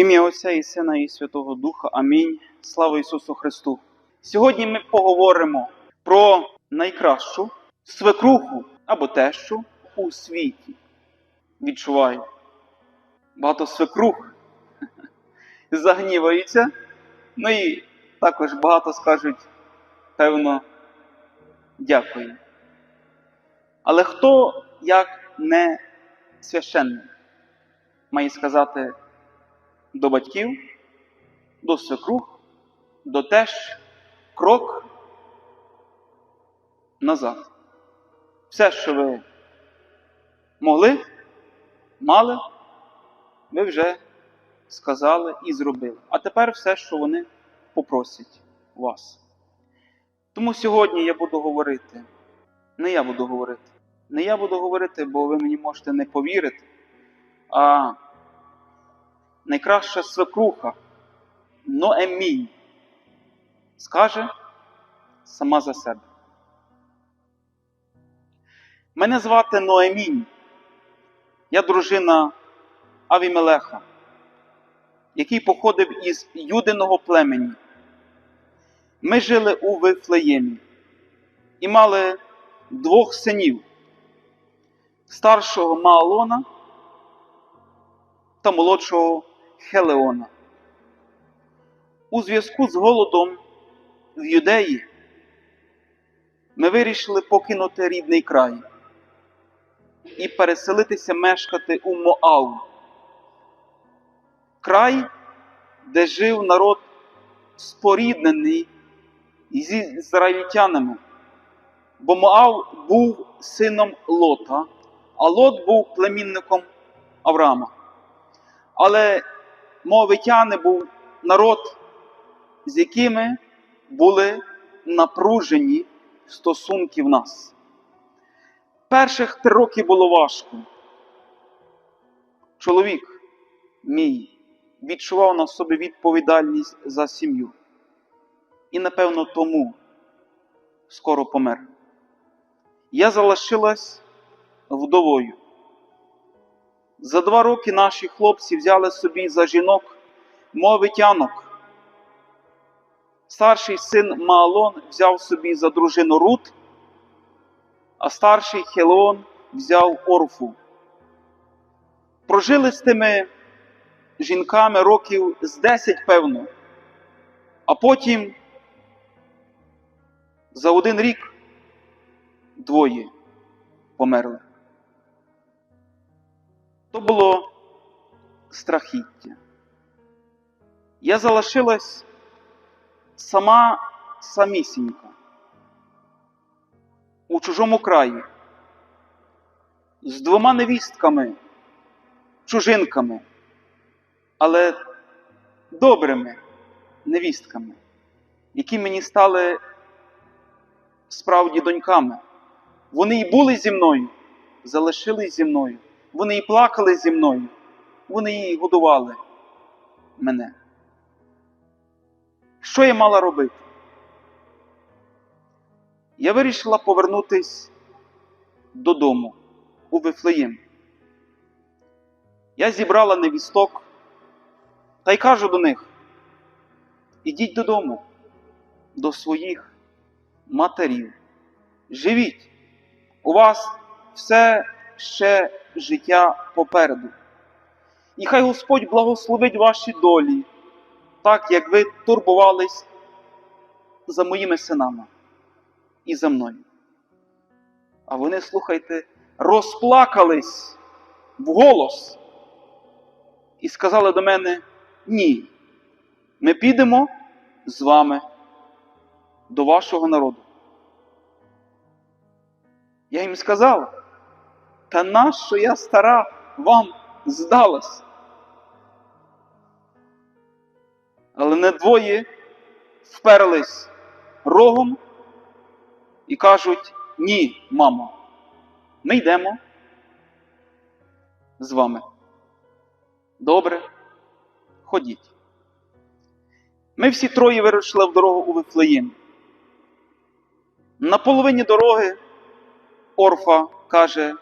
ім'я Отця і Сина і Святого Духа. Амінь. Слава Ісусу Христу. Сьогодні ми поговоримо про найкращу свекруху або тещу у світі. Відчуваю. Багато свекрух загніваються. Ну і також багато скажуть, певно, дякую. Але хто, як не священник, має сказати до батьків, до свекрух, до теж крок назад. Все, що ви могли, мали, ви вже сказали і зробили. А тепер все, що вони попросять вас. Тому сьогодні я буду говорити. Не я буду говорити. Не я буду говорити, бо ви мені можете не повірити. А найкраща свекруха Ноемінь скаже сама за себе. Мене звати Ноемінь. Я дружина Авімелеха, який походив із Юдиного племені. Ми жили у Вифлеємі і мали двох синів старшого Маалона та молодшого Хелеона. У зв'язку з голодом в Юдеї ми вирішили покинути рідний край і переселитися мешкати у Моав, край, де жив народ споріднений зі ізраїльтянами. Бо Моав був сином Лота, а Лот був племінником Авраама. Але мовитяни був народ, з якими були напружені стосунки в нас. Перших три роки було важко. Чоловік мій відчував на собі відповідальність за сім'ю. І, напевно, тому скоро помер. Я залишилась вдовою. За два роки наші хлопці взяли собі за жінок мовитянок. Старший син Маалон взяв собі за дружину Рут, а старший Хелеон взяв Орфу. Прожили з тими жінками років з 10, певно, а потім за один рік двоє померли. То було страхіття. Я залишилась сама самісінька у чужому краї з двома невістками, чужинками, але добрими невістками, які мені стали справді доньками. Вони і були зі мною, залишились зі мною. Вони і плакали зі мною, вони і годували мене. Що я мала робити? Я вирішила повернутись додому у Вифлеєм. Я зібрала невісток та й кажу до них: ідіть додому, до своїх матерів. Живіть, у вас все ще життя попереду. І хай Господь благословить ваші долі, так як ви турбувались за моїми синами і за мною. А вони, слухайте, розплакались вголос і сказали до мене: ні, ми підемо з вами до вашого народу. Я їм сказав, та нащо я стара вам здалась? Але не двоє вперлись рогом і кажуть: ні, мамо, ми йдемо з вами. Добре, ходіть. Ми всі троє вирушили в дорогу у Вифлеєм. На половині дороги Орфа каже,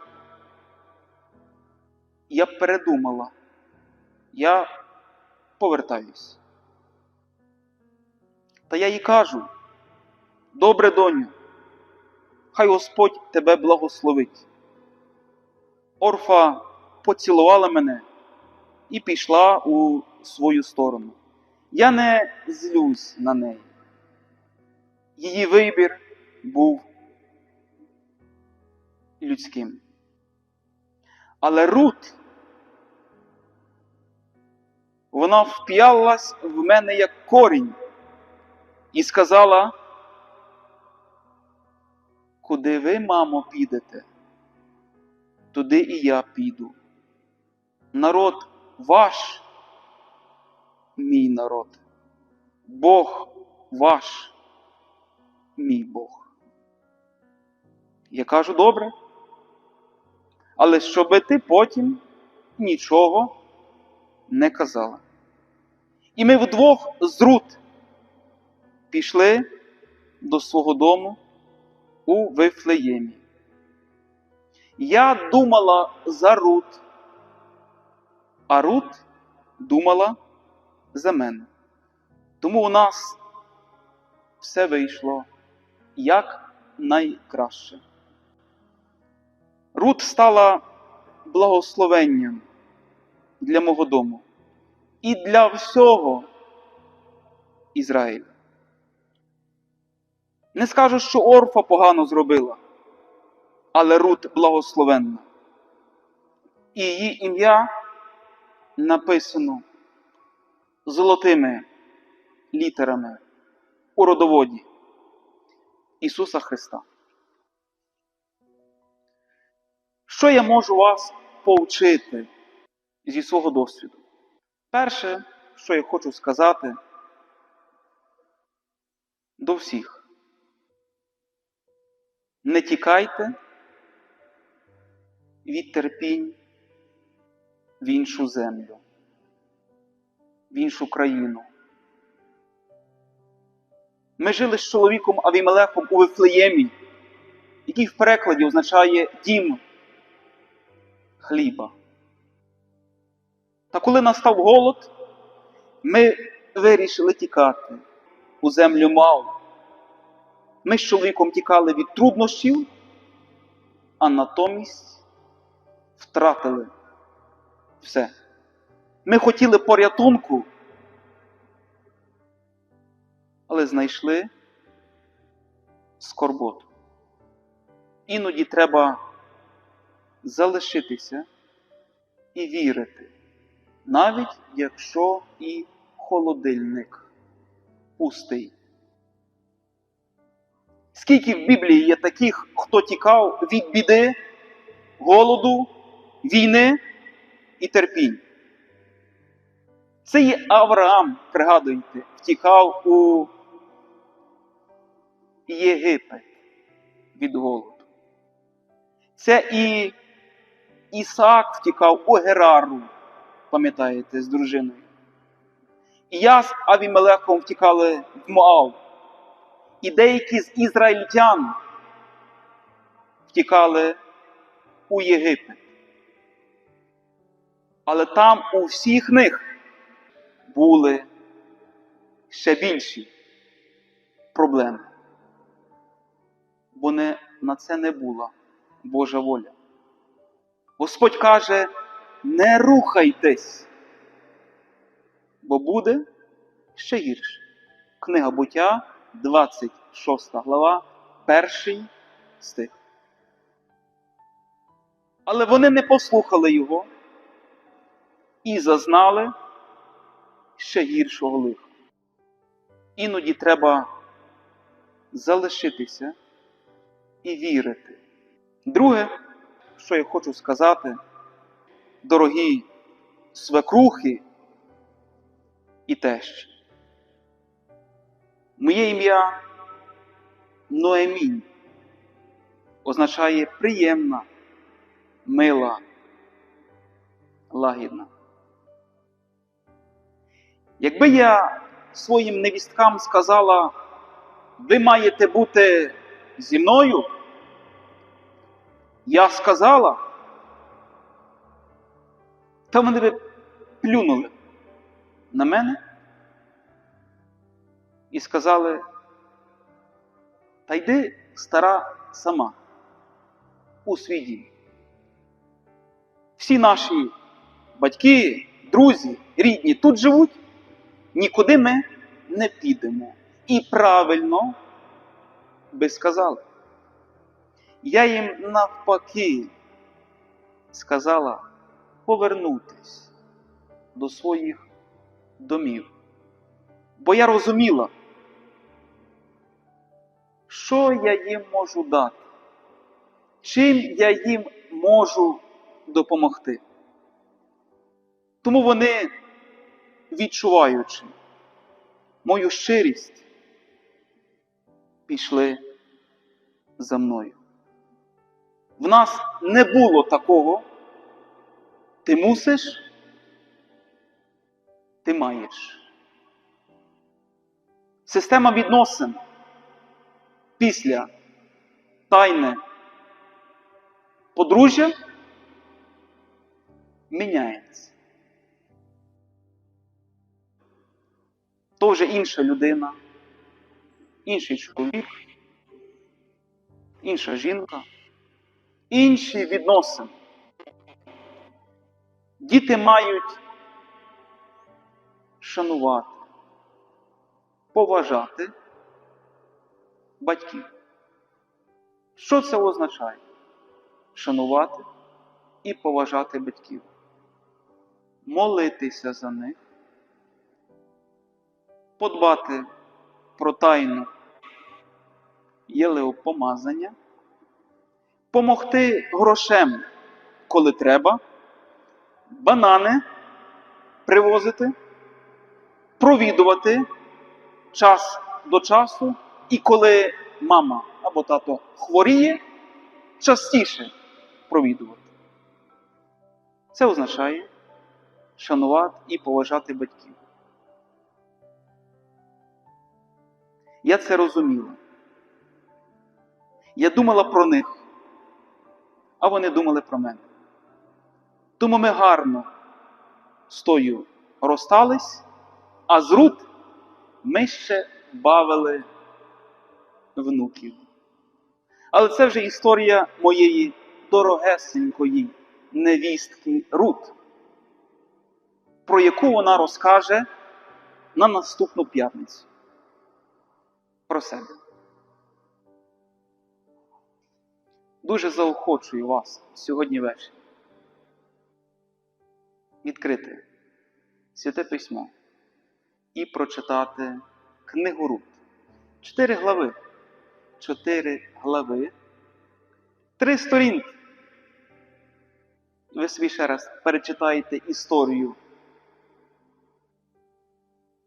я передумала. Я повертаюсь. Та я їй кажу: добре, доню, хай Господь тебе благословить. Орфа поцілувала мене і пішла у свою сторону. Я не злюсь на неї. Її вибір був людським. Але Рут, вона вп'ялась в мене як корінь і сказала, куди ви, мамо, підете, туди і я піду. Народ ваш, мій народ, Бог ваш, мій Бог. Я кажу, добре, але щоби ти потім нічого не казала. І ми вдвох з Рут пішли до свого дому у Вифлеємі. Я думала за Рут, а Рут думала за мене. Тому у нас все вийшло як найкраще. Рут стала благословенням для мого дому і для всього Ізраїля. Не скажу, що Орфа погано зробила, але Рут благословенна. І її ім'я написано золотими літерами у родоводі Ісуса Христа. Що я можу вас повчити зі свого досвіду? Перше, що я хочу сказати до всіх. Не тікайте від терпінь в іншу землю, в іншу країну. Ми жили з чоловіком Авімелехом у Вифлеємі, який в перекладі означає дім хліба. Та коли настав голод, ми вирішили тікати у землю мав. Ми з чоловіком тікали від труднощів, а натомість втратили все. Ми хотіли порятунку, але знайшли скорботу. Іноді треба залишитися і вірити, навіть якщо і холодильник пустий. Скільки в Біблії є таких, хто тікав від біди, голоду, війни і терпінь? Це є Авраам, пригадуйте, втікав у Єгипет від голоду. Це і Ісаак втікав у Герару, пам'ятаєте, з дружиною. І я з Авімелехом втікали в Моав. І деякі з ізраїльтян втікали у Єгипет. Але там у всіх них були ще більші проблеми. Бо не, на це не була Божа воля. Господь каже, не рухайтесь, бо буде ще гірше. Книга буття, 26 глава, перший стих. Але вони не послухали його і зазнали ще гіршого лиха. Іноді треба залишитися і вірити. Друге, що я хочу сказати, дорогі свекрухи і тещі. Моє ім'я Ноемінь означає приємна, мила, лагідна. Якби я своїм невісткам сказала, ви маєте бути зі мною, я сказала, та вони би плюнули на мене і сказали, та йди стара сама у свій дім. Всі наші батьки, друзі, рідні тут живуть, нікуди ми не підемо. І правильно би сказали. Я їм навпаки сказала повернутись до своїх домів. Бо я розуміла, що я їм можу дати, чим я їм можу допомогти. Тому вони, відчуваючи мою щирість, пішли за мною. В нас не було такого. Ти мусиш, ти маєш. Система відносин після тайне подружжя міняється. То вже інша людина, інший чоловік, інша жінка, інші відносини. Діти мають шанувати, поважати батьків. Що це означає? Шанувати і поважати батьків, молитися за них, подбати про тайну єлеопомазання, помогти грошем, коли треба, банани привозити, провідувати час до часу, і коли мама або тато хворіє, частіше провідувати. Це означає шанувати і поважати батьків. Я це розуміла. Я думала про них, а вони думали про мене. Тому ми гарно з тою розстались, а з Рут ми ще бавили внуків. Але це вже історія моєї дорогесенької невістки Рут, про яку вона розкаже на наступну п'ятницю. Про себе. Дуже заохочую вас сьогодні ввечері відкрити Святе Письмо і прочитати книгу Рут. Чотири глави. Чотири глави. Три сторінки. Ви собі ще раз перечитаєте історію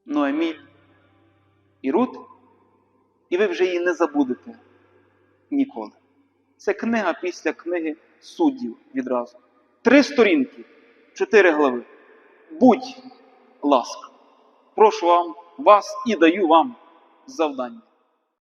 Ноеміль і Рут, і ви вже її не забудете ніколи. Це книга після книги суддів відразу. Три сторінки, чотири глави. Будь ласка, прошу вам, вас і даю вам завдання.